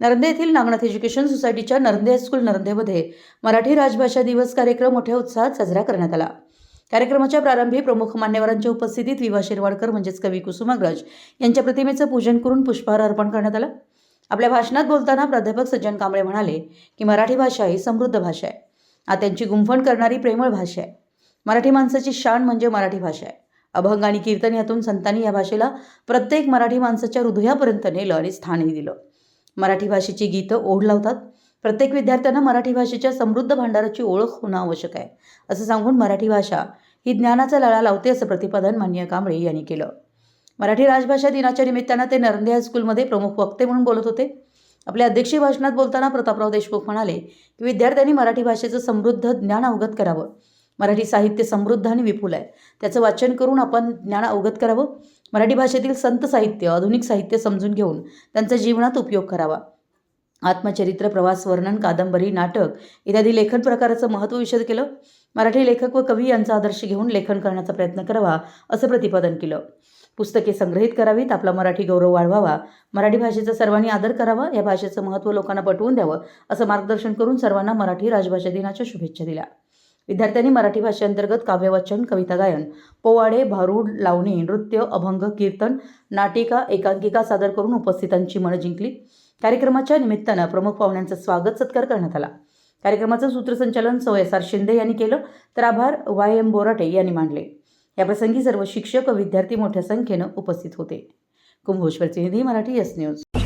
नरंदे येथील नागनाथ एज्युकेशन सोसायटीच्या नरंदे हायस्कूल नरंदेमध्ये मराठी राजभाषा दिवस कार्यक्रम मोठ्या उत्साहात साजरा करण्यात आला. कार्यक्रमाच्या प्रारंभी प्रमुख मान्यवरांच्या उपस्थितीत विवा शिरवाडकर म्हणजेच कवी कुसुमाग्रज यांच्या प्रतिमेचं पूजन करून पुष्पहार अर्पण करण्यात आला. आपल्या भाषणात बोलताना प्राध्यापक सज्जन कांबळे म्हणाले की मराठी भाषा ही समृद्ध भाषा आहे. आत्यांची गुंफण करणारी प्रेमळ भाषा आहे. मराठी माणसाची शान म्हणजे मराठी भाषा आहे. अभंग आणि कीर्तन यातून संतांनी या भाषेला प्रत्येक मराठी माणसाच्या हृदयापर्यंत नेलं आणि स्थानही दिलं. मराठी भाषेची गीतं ओढ लावतात. प्रत्येक विद्यार्थ्यांना मराठी भाषेच्या समृद्ध भांडाराची ओळख होणं आवश्यक आहे. असं सांगून मराठी भाषा ही ज्ञानाचा लळा लावते असं प्रतिपादन मान्य कांबळे यांनी केलं. मराठी राजभाषा दिनाच्या निमित्तानं ते नरंदे हायस्कूलमध्ये प्रमुख वक्ते म्हणून बोलत होते. आपल्या अध्यक्षीय भाषणात बोलताना प्रतापराव देशमुख म्हणाले की विद्यार्थ्यांनी मराठी भाषेचं समृद्ध ज्ञान अवगत करावं. मराठी साहित्य समृद्ध आणि विपुल आहे. त्याचं वाचन करून आपण ज्ञान अवगत करावं. मराठी भाषेतील संत साहित्य आधुनिक साहित्य समजून घेऊन त्यांचा जीवनात उपयोग करावा. आत्मचरित्र प्रवास वर्णन कादंबरी नाटक इत्यादी लेखन प्रकाराचं महत्त्व विशद केलं. मराठी लेखक व कवी यांचा आदर्श घेऊन लेखन करण्याचा प्रयत्न करावा असं प्रतिपादन केलं. पुस्तके संग्रहित करावीत आपला मराठी गौरव वाढवावा मराठी भाषेचा सर्वांनी आदर करावा या भाषेचं महत्त्व लोकांना पटवून द्यावं असं मार्गदर्शन करून सर्वांना मराठी राजभाषा दिनाच्या शुभेच्छा दिल्या. विद्यार्थ्यांनी मराठी भाषेअंतर्गत काव्यवाचन कविता गायन पोवाडे भारूड लावणी नृत्य अभंग कीर्तन नाटिका एकांकिका सादर करून उपस्थितांची मनं जिंकली. कार्यक्रमाच्या निमित्तानं प्रमुख पाहुण्यांचं स्वागत सत्कार करण्यात आला. कार्यक्रमाचं सूत्रसंचालन सौ एस आर शिंदे यांनी केलं तर आभार वाय एम बोराटे यांनी मांडले. याप्रसंगी सर्व शिक्षक व विद्यार्थी मोठ्या संख्येनं उपस्थित होते. कुंभोश्वरचे हिंदी मराठी एस न्यूज.